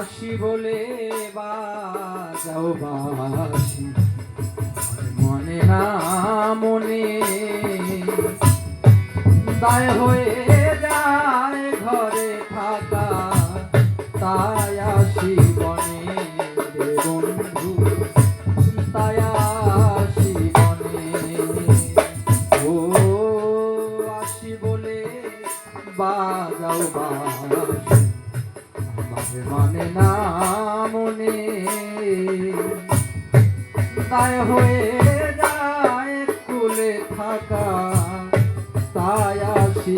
বকু আসি বলে বাজাও বাসি মনে না, মনে দায় হয়ে যায় ঘরে থাকা। তাই আসি বনে তাই হয়ে যায় কুলে থাকা তাই আসি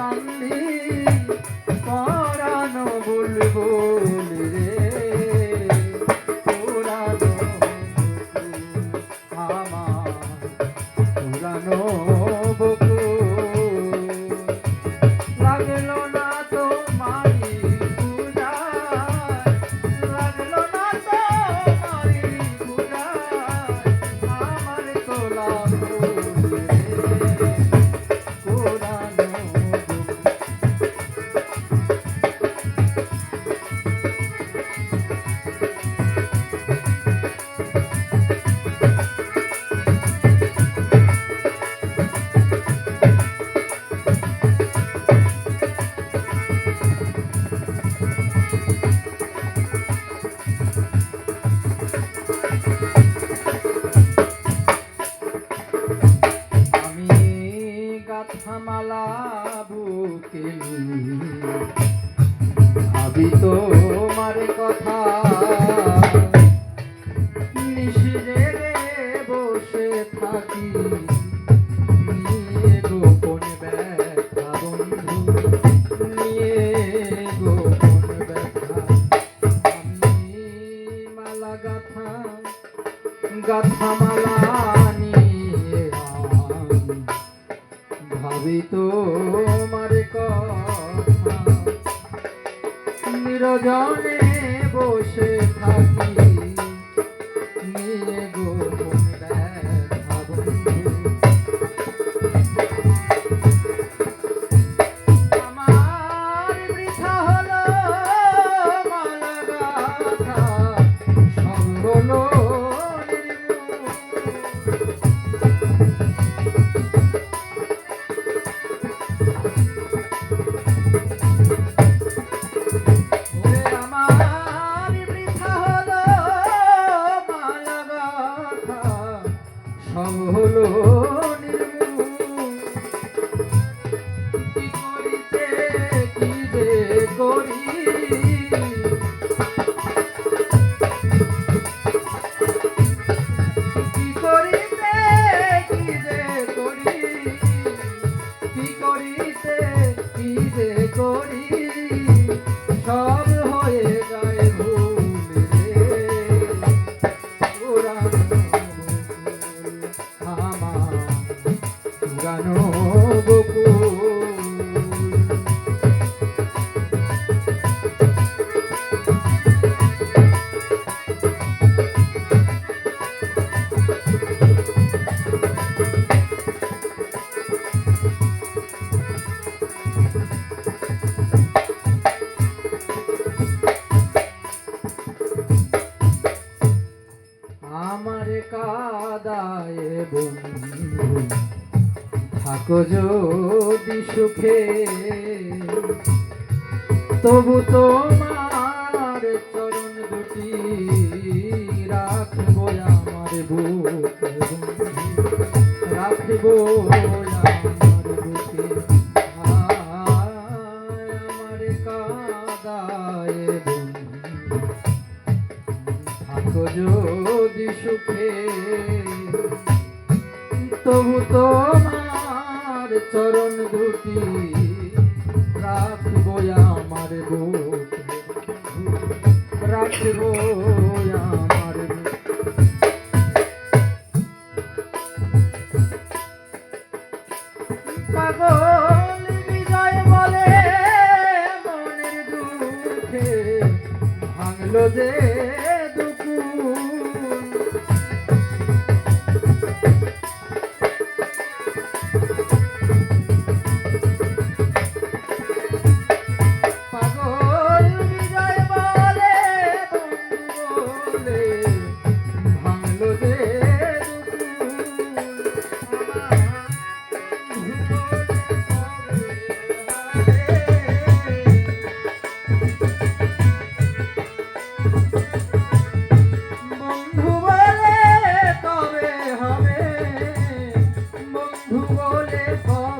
কান্দি পরানো বুলবুল রে পুরানো আমার পুরানো বকুল লাগল তোমার কথা বসে থাকি। আমারে কাদায় বন্ধু থাকো যদি সুখে। তবু তোমার চরণ দুটি রাখব আমার বুক। রাখব তবু তোমার চরণ দুটি রাখব আমার বুক। রাখব আমার পাগল বিজয় বলে মনের দুঃখে ভাঙলো যে wonderful.